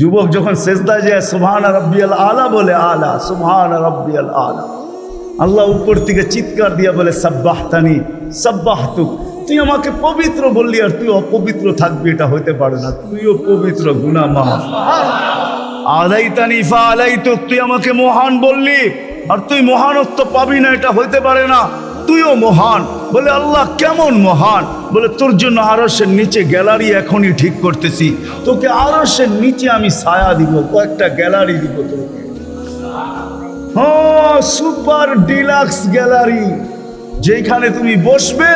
যুবক যখন সেজদা যায়, সুবহান রব্বিয়াল আলা বলে, আলা, সুবহান রব্বিয়াল আলা। আল্লাহ উপর থেকে চিৎকার দিয়া বলে, সাব্বাহতানি, সাব্বাহতুক। তুই আমাকে পবিত্র বললি আর তুই অপবিত্র থাকবি, এটা হতে পারে না। তুইও পবিত্র, গুনা মা আলাইতানি ফা আলাইতুক তুই আমাকে মহান বললি, আর তুই মহানত্ব পাবি না, এটা হইতে পারে না। তুইও মহান। বলে, আল্লাহ কেমন মহান? বলে, তোর জন্য আরসের নিচে গ্যালারি এখনই ঠিক করতেছি। তোকে আরসের নিচে আমি ছায়া দিব, কয়েকটা গ্যালারি দিব তোকে। হ্যাঁ সুপার ডিলাক্স গ্যালারি। যেখানে তুমি বসবে,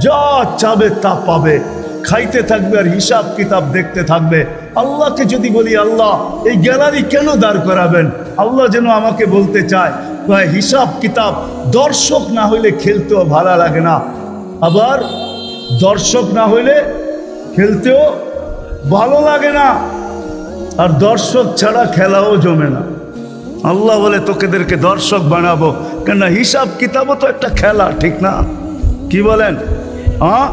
যা চাবে তা পাবে। খাইতে থাকবে আর হিসাব কিতাব দেখতে থাকবে। আল্লাহকে যদি বলি, আল্লাহ, এই গ্যালারি কেন দাঁড় করাবেন? আল্লাহ যেন আমাকে বলতে চায়। হিসাব কিতাব দর্শক না হইলে খেলতেও ভালো লাগে না। আবার দর্শক না হইলে খেলতেও ভালো লাগে না। আর দর্শক ছাড়া খেলাও জমে না। আল্লাহ বলে, তোকেদেরকে দর্শক বানাবো। কেন হিসাব কিতাবও তো একটা খেলা, ঠিক না? কি বলেন? হ্যাঁ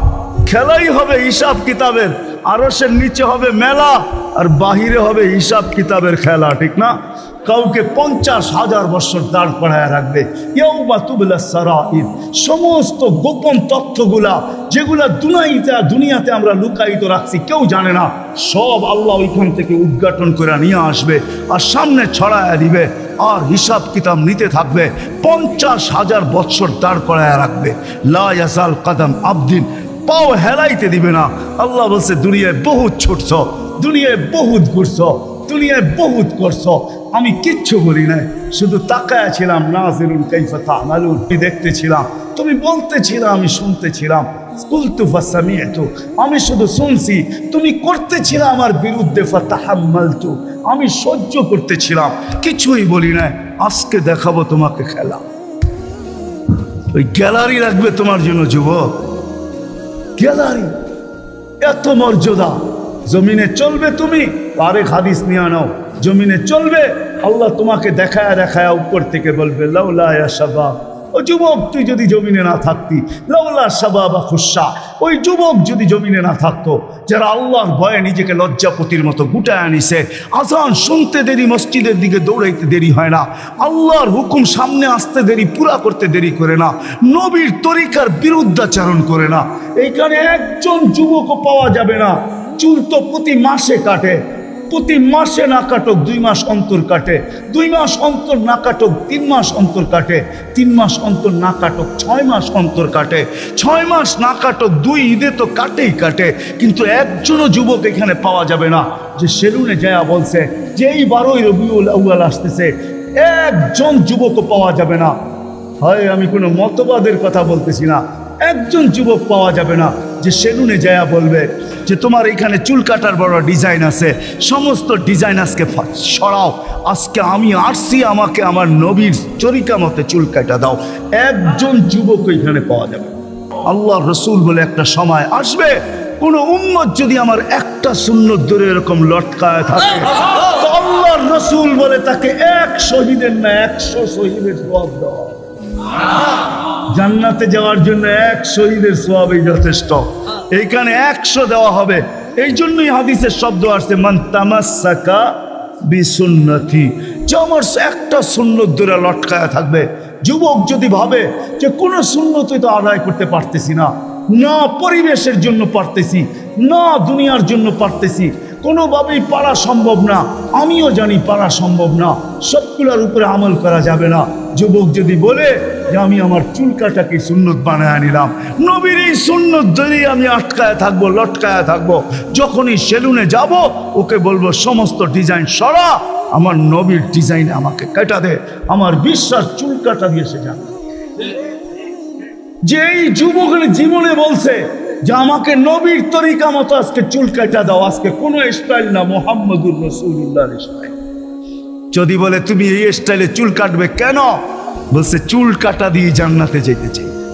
খেলাই হবে হিসাব কিতাবের আরসের নিচে হবে মেলা, আর বাহিরে হবে হিসাব কিতাবের খেলা, ঠিক না? কাউকে পঞ্চাশ হাজার বছর দাঁড় করায় রাখবে। ইয়ৌবা তুবলা সারাইর। সমস্ত গোপন তথ্যগুলা, যেগুলা দুনাইতে দুনিয়াতে আমরা লুকায়িত রাখছি, কেউ জানে না। সব আল্লাহ ওইখান থেকে উদ্ঘাটন করে নিয়ে আসবে আর সামনে ছড়ায় দিবে আর হিসাব কিতাব নিতে থাকবে। পঞ্চাশ হাজার বৎসর দাঁড় করায় রাখবে। লা ইয়াজাল কাদাম আবদিন। পাও হেলাইতে দিবে না। আল্লাহ বলছে, দুনিয়ায় বহুত ছুটছ, দুনিয়ায় বহুত ঘুরছ দুনিয়ায় বহুত করছ। আমি কিচ্ছু বলি নাই। শুধু তাকায় ছিলাম নাজিরুল কাইফা তামালুন। আমি দেখতেছিলাম, তুমি বলতেছিলাম আমি শুনতেছিলাম। আমি শুধু শুনছি, তুমি করতেছিলে আমার বিরুদ্ধে ফাতাহাম্মালতু। আমি সহ্য করতেছিলাম, কিছুই বলি না আজকে দেখাবো তোমাকে খেলা। ওই গ্যালারি রাখবে তোমার জন্য, যুবক। গ্যালারি, এত মর্যাদা। জমিনে চলবে তুমি আরেক হাদিস নিয়ে আনাও জমিনে চলবে, আল্লাহ তোমাকে দেখায় দেখায় উপর থেকে বলবে, লাউলা শাবাব, ও যুবক, তুই যদি জমিনে না থাকতি, লাউলা শাবাবা খুশা, ওই যুবক যদি জমিনে না থাকতো, যারা আল্লাহর ভয়ে নিজেকে লজ্জাপতির মতো গুটায় আনিছে, আজান শুনতে দেরি, মসজিদের দিকে দৌড়াইতে দেরি হয় না, আল্লাহর হুকুম সামনে আসতে দেরি, পুরা করতে দেরি করে না, নবীর তরিকার বিরুদ্ধাচারণ করে না। এইখানে একজন যুবকও পাওয়া যাবে না, চুল তো প্রতি মাসে কাটে প্রতি মাসে না কাটক, দুই মাস অন্তর কাটে। দুই মাস অন্তর না কাটক, তিন মাস অন্তর কাটে। তিন মাস অন্তর না কাটক, ছয় মাস অন্তর কাটে। ছয় মাস না কাটক, দুই ঈদে তো কাটেই কাটে। কিন্তু একজনও যুবক এখানে পাওয়া যাবে না। যে সেলুনে যায়া বলছে যে এই বারোই রবিউল আউয়াল আসতেছে, একজন যুবকও পাওয়া যাবে না। হয়, আমি কোনো মতবাদের কথা বলতেছি না। একজন যুবক পাওয়া যাবে না। যে সেলুনে যায়া বলবে যে তোমার এখানে চুল কাটার বড় ডিজাইন আছে, সমস্ত ডিজাইন আজকে সরাও। আজকে আমি আসছি আমাকে আমার নবীর চরিকা মতে চুল কাটা দাও। একজন যুবক এখানে পাওয়া যাবে। আল্লাহ রসুল বলে একটা সময় আসবে, কোন উম্মত যদি আমার একটা সুন্নত ধরে এরকম লটকায় থাকে, তো আল্লাহর রসুল বলে তাকে এক শহীদের না, একশো শহীদের সব দেওয়া। জান্নাতে যাওয়ার জন্য এক শহীদের সোয়াবই যথেষ্ট। এইখানে একশো দেওয়া হবে। এই জন্যই হাদিসের শব্দ আসছে, মান তামাসাকা বিসুন্নতি। যে আমার একটা সুন্নত ধরে লটকায়া থাকবে। যুবক যদি ভাবে যে কোনো সুন্নতই তো আদায় করতে পারতেছি না না পরিবেশের জন্য পারতেছি, না দুনিয়ার জন্য পারতেছি কোনোভাবেই পারা সম্ভব না। আমিও জানি পারা সম্ভব না। সবগুলোর উপরে আমল করা যাবে না। যুবক যদি বলে যে, আমি আমার চুল কাটাকে সুন্নত বানায় নিলাম। নবীর এই সুন্নত ধরেই আমি আটকায় থাকব, লটকায় থাকব, যখনই সেলুনে যাব, ওকে বলব, সমস্ত ডিজাইন সরা, আমার নবীর ডিজাইন আমাকে কাটা দে। আমার বিশ্বাস চুল কাটা দিয়ে সে জানে যে এই যুবকের জীবনে বলছে যে আমাকে নবীর তরিকা মতো আজকে চুল কাটা দাও, আজকে কোনো স্টাইল না, মোহাম্মদুর রসুল্লাহর স্টাইল যদি বলে, তুমি এই স্টাইলে চুল কাটবে কেন? বলছে, চুল কাটা দিয়ে জান্নাতে যেতে চাই।